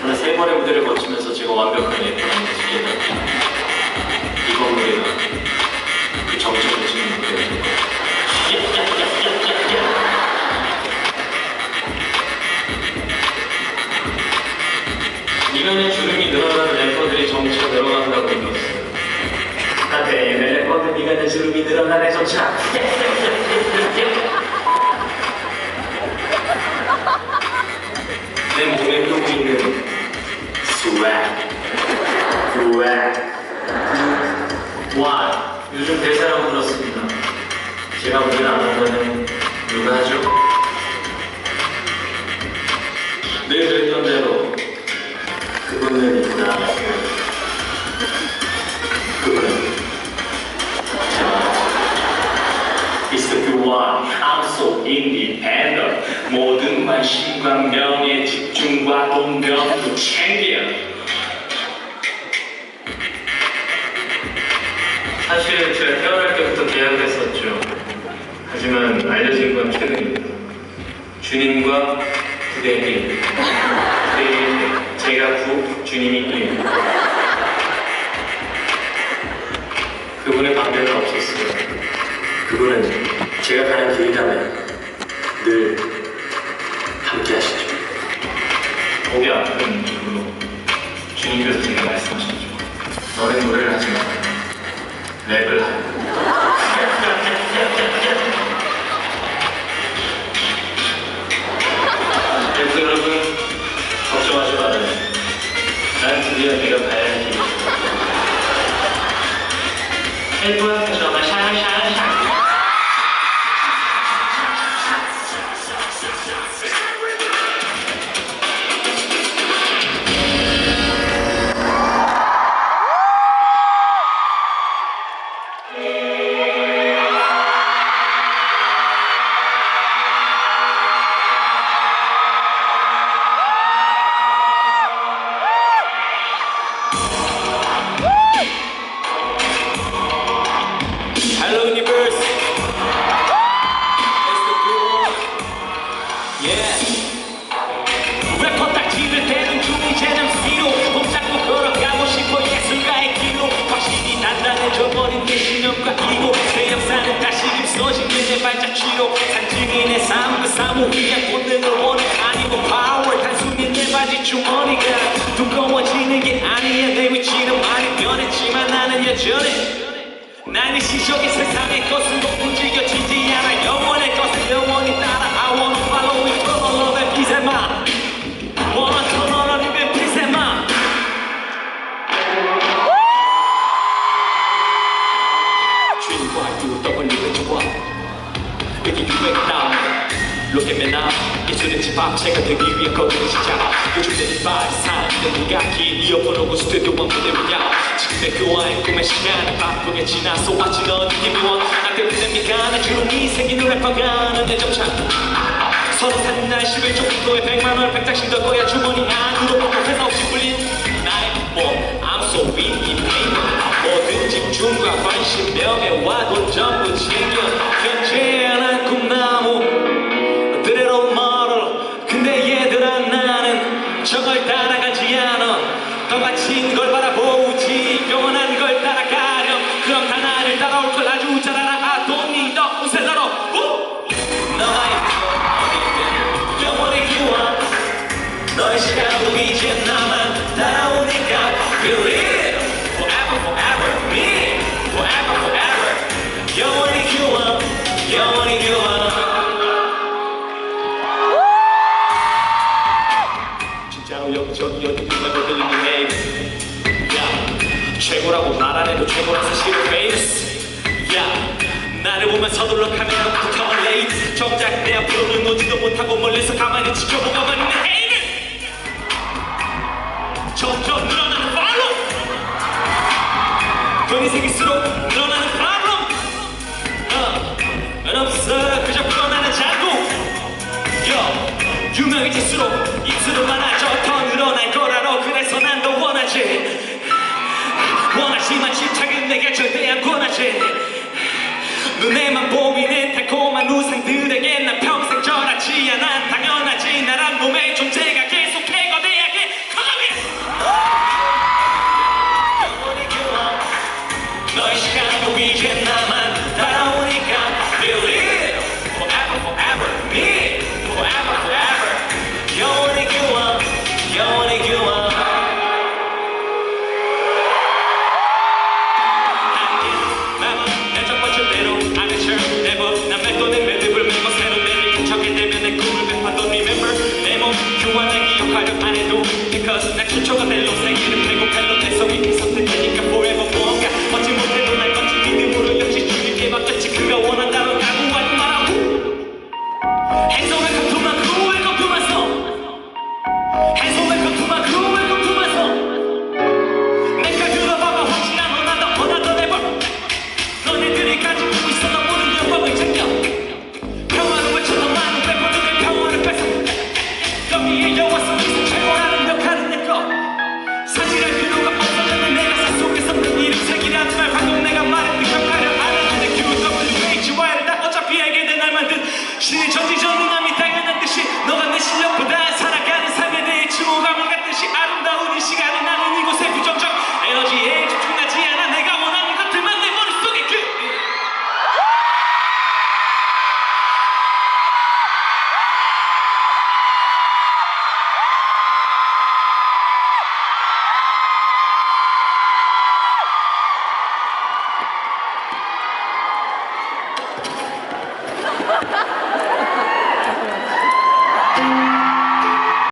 저는 세 번의 무대를 거치면서 제가 완벽하게 단지에는 이 건물에는 그 정점을 찍는 무대였는데 이면에 주름이 늘어난 래퍼들이 점차 늘어간다고 믿었어요. 아, 네, 나한테 예매 래퍼들 미간에 주름이 늘어나네 점차. One, I'm so independent. 모든 관심과 명예, 집중과 돈병도 챙겨. 사실 제가 태어날 때부터 계약을 했었죠. 하지만 알려진 건 최근입니다. 주님과. 부대의 일. 제가 구, 주님이 일. 그분의 반대는 없었어요. 그분은 제가 가는 길이라면 늘 함께 하시죠. 목이 아픈 이유로 주님께서 제게 말씀하시죠. 너는 노래를 하지 마. 랩을 하고. 삶그 사무위한 본능을 원해. 아니고 파워 단순히 내 바지 주머니가 두꺼워지는 게 아니야. 내 위치는 많이 변했지만 나는 여전해. 난이 시적인 세상의 것은 못 움직여지지 않아. 영원의 것은 영원히 예술의 집 앞체가 되기 거듭의 시작 요즘 내 이빨이 사는데 네가 긴 이어폰 오고 스튜디오 만 무대 위야. 지금의 그와의 꿈의 시간은 바쁘게 지나서 왔지 넌 느낌이 와나 때문에 미간에 주름이 생기는 래퍼가 는내 정착. 서로 사는 날 11조 에 100만원 백장씩 더 거야 주머니 안으로 보고 회사 없이 불린 나의 몸 I'm so independent 모든 집중과 관심 명예와도 전부 챙겨 최고라고 말 안 해도 최고란 사실을 페이스. 야, 나를 보면 서둘러 카메라 부터 켜면 레이트 정작 내 앞으로는 오지도 못하고 멀리서 가만히 지켜보고만 있는 헤이를 점점 늘어나는 팔로 돈이 생길수록 늘어 유명해질수록 입술은 많아져 더 늘어날 거라고 그래서 난 더 원하지. 원하지만 집착은 내게 절대 안 권하지. 눈에만 보이는 달콤한 우상들에게 몸에 Because a panel, because next to Chocatello, say, you're a big old